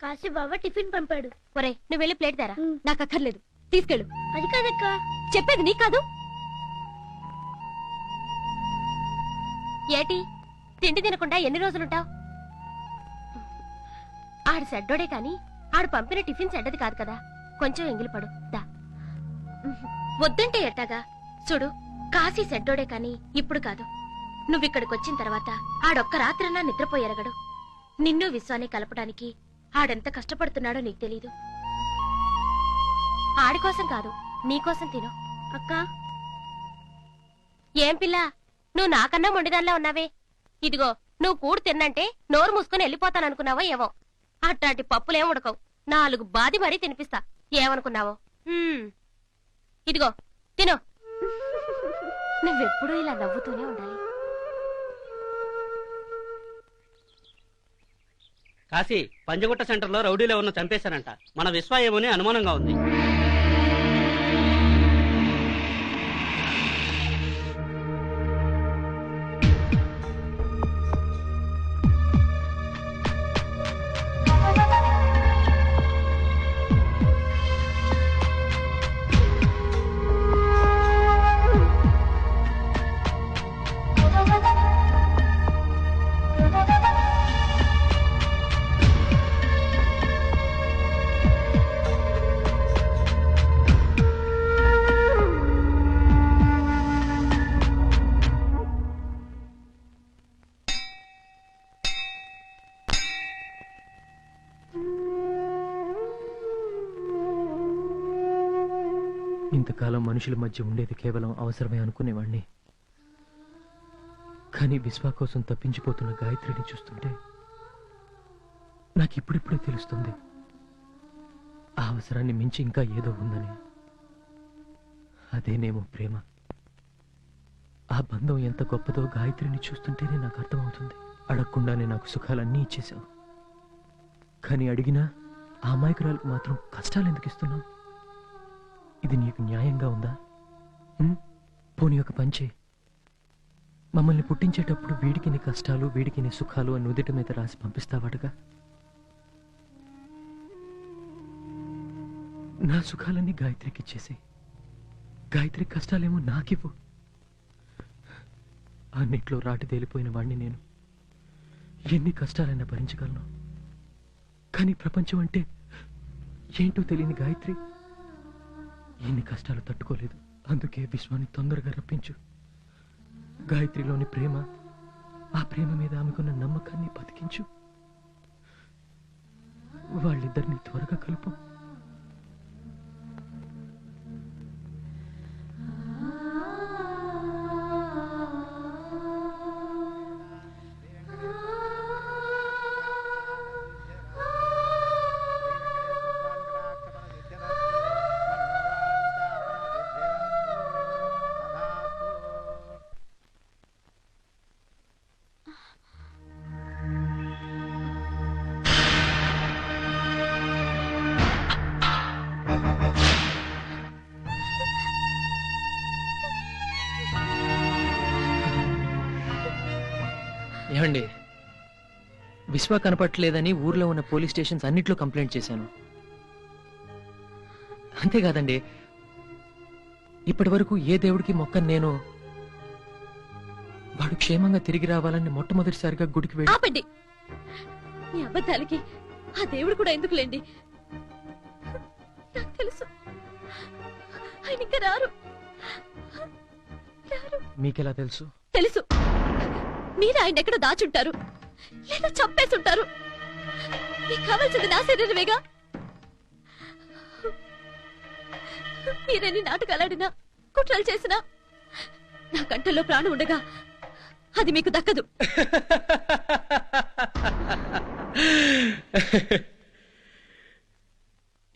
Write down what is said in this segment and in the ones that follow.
కాశీ బాబా tiffin పంపాడు. ఒరే నువ్వు వెళ్ళి ప్లేట్ ఉమ్. నాకు అక్కర్లేదు. తీసుకెళ్ళు. అది కాదక్క. చెప్పేది నీకు కాదు. ఏటి? తిండి తినకుండా ఎన్ని రోజులుంటావు? ఆడు సెడ్డోడే కాని ఆడు పంపిన టిఫిన్ సెడ్డది కాదు కదా. కొంచెం ఎంగిలి పడు. దా. వద్దంటే ఎట్టాగా? చూడు కాశీ సెడ్డోడే కాని ఇప్పుడు కాదు. నువ్విక్కడికి వచ్చిన తర్వాత ఆడొక్క రాత్రన్నా నిద్రపోయెరగడు నిన్ను విశ్వాన్ని కలపడానికి ఆడెంత కష్టపడుతున్నాడో నీకు తెలీదు. ఆడి కోసం కాదు నీకోసం తిను. అక్క. ఏం పిల్ల నువ్వు నాకన్నా మొండిదానిలా ఉన్నావే? ఇదిగో నువ్వు కూడు తిన్నంటే నోరు మూసుకుని వెళ్ళిపోతాననుకున్నావో ఏవో? అట్లాంటి పప్పులేం ఉడకవు. నాలుగు బాది మరీ తినిపిస్తా. ఏమనుకున్నావో. ఇదిగో తిను. నువ్వెప్పుడూ ఇలా నవ్వుతూనే ఉండాలి. కాశీ పంజగుట్ట సెంటర్లో రౌడీలు ఎవరినో చంపేశారంట. మన విశ్వ అనుమానంగా ఉంది. ఇంతకాలం మనుషుల మధ్య ఉండేది కేవలం అవసరమే అనుకునేవాణ్ణి. కానీ విశ్వా కోసం తప్పించిపోతున్న గాయత్రిని చూస్తుంటే నాకు ఇప్పుడిప్పుడే తెలుస్తుంది. ఆ అవసరాన్ని మించి ఇంకా ఏదో ఉందని. అదేనేమో ప్రేమ. ఆ బంధం ఎంత గొప్పదో గాయత్రిని చూస్తుంటేనే నాకు అర్థమవుతుంది. అడగకుండానే నాకు సుఖాలన్నీ ఇచ్చేశావు. కానీ అడిగినా ఆ అమాయకురాలకు మాత్రం కష్టాలు ఎందుకు ఇస్తున్నావు? ఇది నీకు న్యాయంగా ఉందా? ఉం? పోనీ ఒక పంచే మమ్మల్ని పుట్టించేటప్పుడు వీడికిని కష్టాలు వీడికిని సుఖాలు అని నుదుటి మీద రాసి పంపిస్తావాడుగా నా సుఖాలన్నీ గాయత్రికి ఇచ్చేసి గాయత్రి కష్టాలేమో నాకివ్వు. అన్నిట్లో రాటి తేలిపోయిన వాణ్ణి నేను ఎన్ని కష్టాలైనా భరించగలను. కానీ ప్రపంచం అంటే ఏంటో తెలియని గాయత్రి ఎన్ని కష్టాలు తట్టుకోలేదు. అందుకే విశ్వాన్ని తొందరగా రప్పించు. గాయత్రిలోని ప్రేమ ఆ ప్రేమ మీద ఆమెకున్న నమ్మకాన్ని బతికించు. వాళ్ళిద్దరిని త్వరగా కలుపు. ఏమండి? విశ్వ కనపట్లేదని ఊర్లో ఉన్న పోలీస్ స్టేషన్స్ అన్నిట్లో కంప్లైంట్ చేశాను. అంతేకాదండి ఇప్పటి వరకు ఏ దేవుడికి మొక్కను నేను వాడు క్షేమంగా తిరిగి రావాలని మొట్టమొదటిసారిగా గుడికి వెళ్ళి ఆపండి! మీ అబద్ధాలకి ఆ దేవుడు కూడా ఎందుకులేండి? నాకు తెలుసు. ఆయన ఇంకా రారు. రారు. మీకెలా తెలుసు? తెలుసు. మీరు ఆయన ఎక్కడ దాచుంటారు. లేదా చంపేసుంటారు మీకు కావాల్సింది నా శరీరమేగా? మీరెన్ని నాటకాలాడినా కుట్రలు చేసినా నా కంటల్లో ప్రాణం ఉండగా అది మీకు దక్కదు.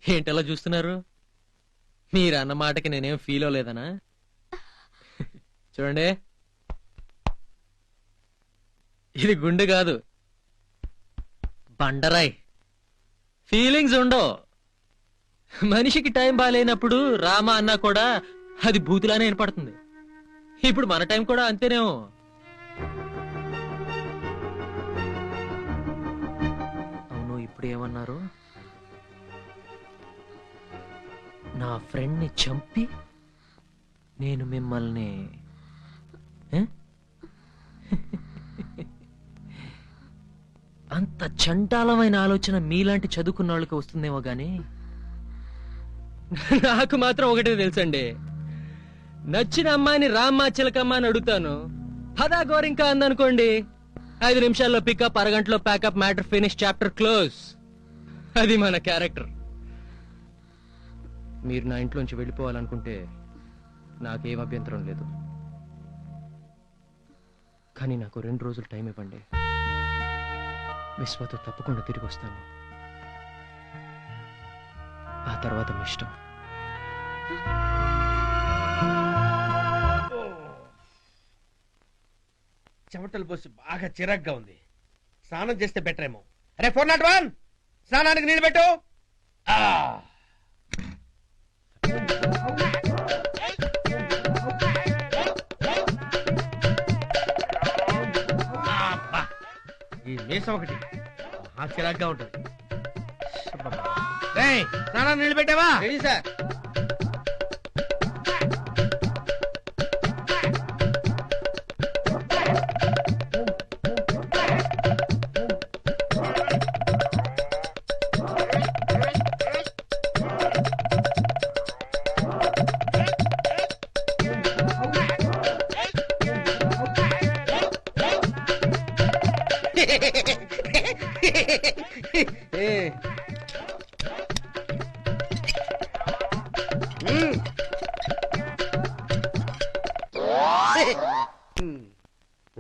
ఏంటలా చూస్తున్నారు? మీరు అన్న మాటకి నేనేం ఫీల్ అవ్వలేదనా? చూడండి. ఇది గుండె కాదు. బండరాయ్. ఫీలింగ్స్ ఉండవు. మనిషికి టైం బాగాలేనప్పుడు రామ అన్నా కూడా అది భూతిలానే ఏర్పడుతుంది ఇప్పుడు మన టైం కూడా అంతేనేమో. అవును ఇప్పుడు ఏమన్నారు? నా ఫ్రెండ్ని చంపి నేను మిమ్మల్ని అంత చండాలమైన ఆలోచన మీలాంటి చదువుకున్న వాళ్ళకి వస్తుందేమో గాని? నాకు మాత్రం ఒకటే తెలుసండి. నచ్చిన అమ్మాయిని రామ్మా చిలకమ్మ అని అడుగుతాను. హదా గోరింకా అందనుకోండి ఐదు నిమిషాల్లో పికప్ అరగంటలో packup matter finish chapter close. అది మన క్యారెక్టర్. మీరు నా ఇంట్లోంచి వెళ్ళిపోవాలనుకుంటే నాకేం అభ్యంతరం లేదు. కానీ నాకు రెండు రోజులు టైం ఇవ్వండి. విశ్వతో తప్పకుండా తిరిగి వస్తాను. ఆ తర్వాత మీ ఇష్టం. చెమటలు పోసి బాగా చిరాగ్గా ఉంది. స్నానం చేస్తే బెటర్ ఏమో. అరే ఫోర్ నాట్ వన్! స్నానానికి నీళ్ళు పెట్టు. ఈ మీసం ఒకటి. మహా చిరాగ్గా ఉంటుంది. అబ్బబ్బా. నీళ్ళు పెట్టావా? సార్.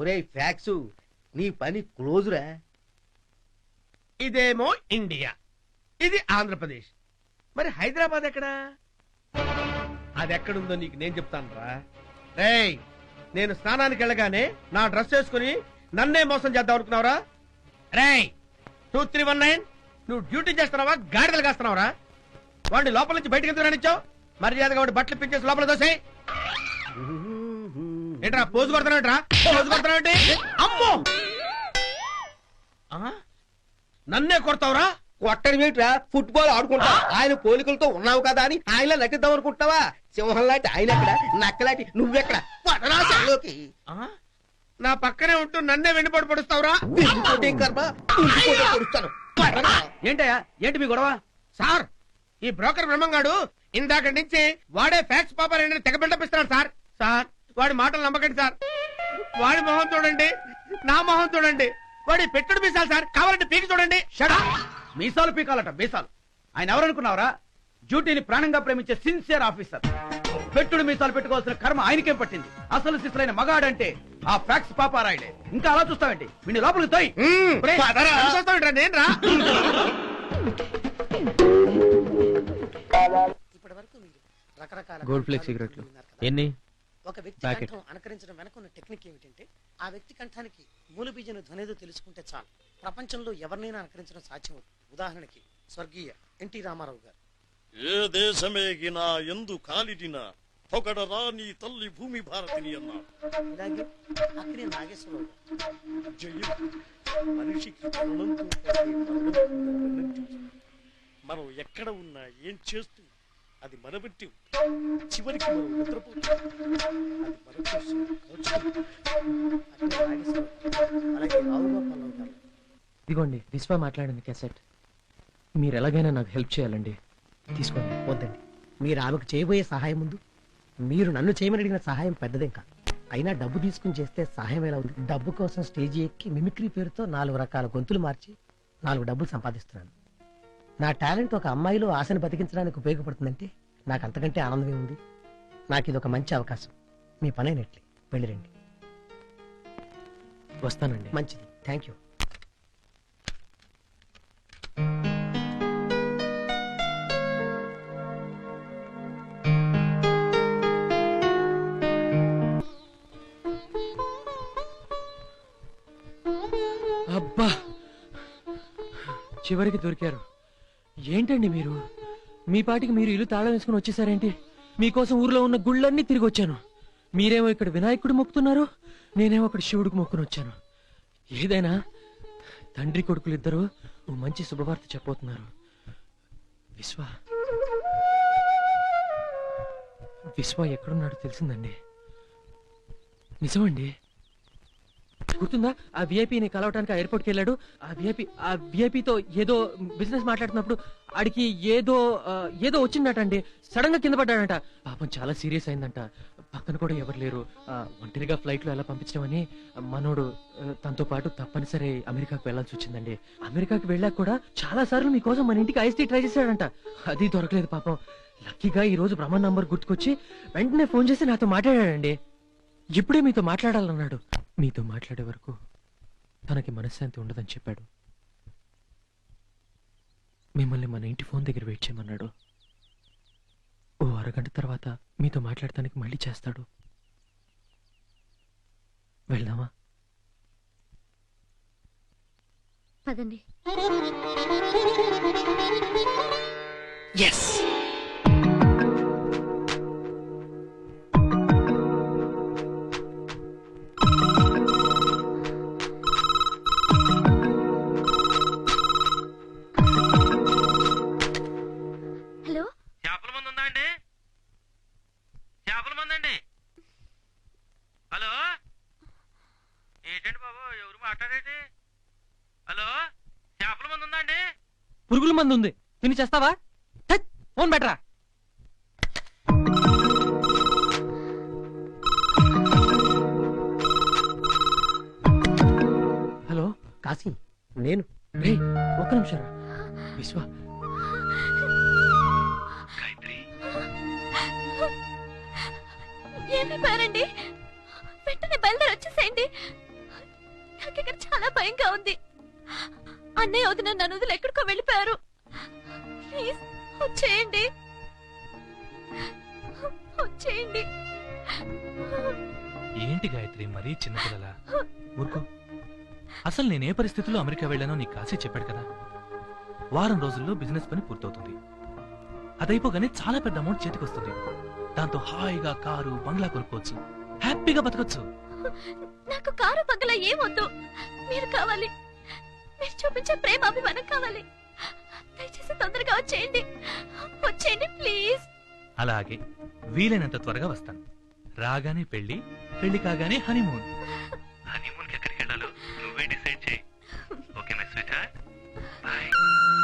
ఒరే ఫ్యాక్స్ నీ పని క్లోజ్ రా. ఇదేమో ఇండియా. ఇది ఆంధ్రప్రదేశ్. మరి హైదరాబాద్ ఎక్కడా? అది ఎక్కడుందో నీకు నేను చెప్తాను రా. రేయ్ నేను స్నానానికి వెళ్ళగానే నా డ్రెస్ వేసుకుని నన్నే మోసం చేద్దాం అనుకున్నావురా? రేయ్ టూ త్రీ వన్ నైన్ నువ్వు డ్యూటీ చేస్తున్నావా? గాడిదలు కాస్తున్నావురా? వాడిని లోపల నుంచి బయటకు ఎందుకు రానిచ్చావు? మర్యాదగా వాడి బట్టలు పించేసి లోపల దోసేయ్ ఏంట్రా పోజు కొడుతున్నావుట్రా పోజు కొడుతున్నావు అమ్మో? నన్నే కొడతావురా? కొట్టడం ఏంట్రా ఫుట్బాల్ ఆడుకుంటా. ఆయన పోలికలతో ఉన్నావు కదా అని ఆయన నటిద్దాం అనుకుంటావా సింహం లాంటి ఆయన ఎక్కడ? నక్కలాంటి నువ్వెక్కడ? నా పక్కనే ఉంటూ నన్నే వెన్నుపడి పొడుస్తావురా? పొడుస్తాను. ఏంటయ్యా? ఏంటి మీ గొడవ? సార్ ఈ బ్రోకర్ బ్రహ్మంగాడు ఇందాక నుంచి వాడే ఫ్యాక్స్ పాపర్ ఏంటని తెగ బిల్డపిస్తున్నాడు సార్. సార్ వాడి మాటలు నమ్మకండి సార్. వాడి మొహం చూడండి నా మొహం చూడండి. వాడి పెట్టుడు మీసాలు సార్ కావాలంటే పీకి చూడండి. షడా మీసాలు పీకాలట మీసాలు. ఆయన ఎవరనుకున్నావరా డ్యూటీని ప్రాణంగా ప్రేమించే సిన్సియర్ ఆఫీసర్ పెట్టుడు మీసాలు పెట్టుకోవాల్సిన కర్మ ఆయనకేం పట్టింది? అసలు శిశులైన మగాడంటే ఆ ఫ్యాక్స్ పాపారాయుడే. ఇంకా అలా చూస్తావేంటి? వీడిని లోపలికి తోయ్. చూస్తావేంట్రా, నేను రా రకరకాల గోల్డ్ ఫ్లేక్ సిగరెట్లు. ఎన్ని? ఒక వ్యక్తి. కంఠం అనుకరించడం వెనక ఉన్న టెక్నిక్ ఏమిటంటే ఆ వ్యక్తి కంఠానికి మూలబీజను ధ్వనేదో తెలుసుకుంటే చాలు. ప్రపంచంలో ఎవరినైనా అనుకరించడం సాధ్యం ఉదాహరణకి స్వర్గీయ ఎన్టీ రామారావు గారు. ఏ దేశమేగినా ఎందు కాలిడినా పొగడరా నీ తల్లి భూమి భారతిని అన్నాడు. ఇలాగే అక్కినే నాగేశ్వరరావు జయం. మనిషికి. మనం ఎక్కడ ఉన్నా ఏం చేస్తూ అది మన చివరికి మనం నిద్రపోతాం అది మన కోసం ఇదిగోండి విశ్వ మాట్లాడింది క్యాసెట్ మీరు ఎలాగైనా నాకు హెల్ప్ చేయాలండి. తీసుకోండి వద్దండి. మీరు ఆమెకు చేయబోయే సహాయం ముందు మీరు నన్ను చేయమని అడిగిన సహాయం పెద్దదేం కాదు. అయినా డబ్బు తీసుకుని చేస్తే సహాయం ఎలా ఉంది? డబ్బు కోసం స్టేజీ ఎక్కి మిమిక్రీ పేరుతో నాలుగు రకాల గొంతులు మార్చి నాలుగు డబ్బులు సంపాదిస్తున్నాను. నా టాలెంట్ ఒక అమ్మాయిలో ఆశను బతికించడానికి ఉపయోగపడుతుందంటే నాకు అంతకంటే ఆనందమే ఉంది. నాకు ఇది ఒక మంచి అవకాశం. మీ పనైనట్లే వెళ్ళిరండి. వస్తానండి. మంచిది. Thank you. అబ్బా! చివరికి దొరికారు. ఏంటండి మీరు? మీ పాటికి మీరు ఇల్లు తాళం వేసుకుని వచ్చేసారేంటి? మీకోసం ఊర్లో ఉన్న గుళ్ళన్నీ తిరిగి వచ్చాను. మీరేమో ఇక్కడ వినాయకుడు మొక్కుతున్నారు నేనేమో అక్కడ శివుడికి మొక్కుని వచ్చాను. ఏదైనా? తండ్రి కొడుకులు ఇద్దరు ఓ మంచి శుభవార్త చెప్పబోతున్నారు. విశ్వ. విశ్వ ఎక్కడున్నాడో తెలిసిందండి. నిజమండి? గుర్తుందా? ఆ విఐపిని కలవటానికి ఆ ఎయిర్పోర్ట్కి వెళ్ళాడు. ఆ విఐపి ఆ విఐపితో ఏదో బిజినెస్ మాట్లాడుతున్నప్పుడు ఆడికి ఏదో ఆ, ఏదో వచ్చిందటండి. సడన్గా కింద పడ్డాడంట. పాపం చాలా సీరియస్ అయిందంట. పక్కన కూడా ఎవరు లేరు. ఆ, ఒంటరిగా ఫ్లైట్లో ఎలా పంపించమని మనోడు ఆ, తనతో పాటు తప్పనిసరి అమెరికాకు వెళ్ళాల్సి వచ్చిందండి. అమెరికాకి వెళ్ళాక కూడా చాలా సార్లు మీకోసం మన ఇంటికి ఐఎస్టీ ట్రై చేశాడంట. అది దొరకలేదు పాపం. లక్కీగా ఈ రోజు బ్రహ్మ నంబర్ గుర్తుకొచ్చి వెంటనే ఫోన్ చేసి నాతో మాట్లాడాడండి. ఇప్పుడే మీతో మాట్లాడాలన్నాడు. మీతో మాట్లాడే వరకు తనకి మనశ్శాంతి ఉండదని చెప్పాడు. మిమ్మల్ని మన ఇంటి ఫోన్ దగ్గర వెయిట్ చేయమన్నాడు. ఓ అరగంట తర్వాత మీతో మాట్లాడటానికి మళ్ళీ చేస్తాడు. వెళ్దామా? పదండి. ఎస్ పురుగుల మందు ఉంది తిని చేస్తావా? ఫోన్ బెటరా హలో కాశీ. నేను. రే ఒక్క నిమిషం రా. విశ్వ. ఏమి పేరండి? వెంటనే బయలుదేరి వచ్చేసేయండి. నాకు ఇక్కడ చాలా భయంగా ఉంది. అన్నయ్య వదిన నన్ను వదిలి ఎక్కడికో వెళ్ళిపోయారు. ప్లీజ్ వచ్చేయండి. వచ్చేయండి. ఏంటి గాయత్రి మరీ చిన్నపిల్లల ఊరుకో. అసలు నేనే పరిస్థితుల్లో అమెరికా వెళ్ళానో నీకు కాసి చెప్పాడు కదా. వారం రోజుల్లో బిజినెస్ పని పూర్తవుతుంది. అదైపోగానే చాలా పెద్ద అమౌంట్ చేతికి వస్తుంది దాంతో హాయిగా కారు బంగ్లా కొనుక్కోవచ్చు. హ్యాపీగా బతకొచ్చు. నాకు కారు పక్కల ఏమొద్దు మీరు కావాలి. మీరు చూపించే ప్రేమ అభిమానం కావాలి. దయచేసి తొందరగా వచ్చేయండి. వచ్చేయండి ప్లీజ్. అలాగే వీలైనంత త్వరగా వస్తాను. రాగానే పెళ్ళి పెళ్ళి కాగానే హనీమూన్. హనీమూన్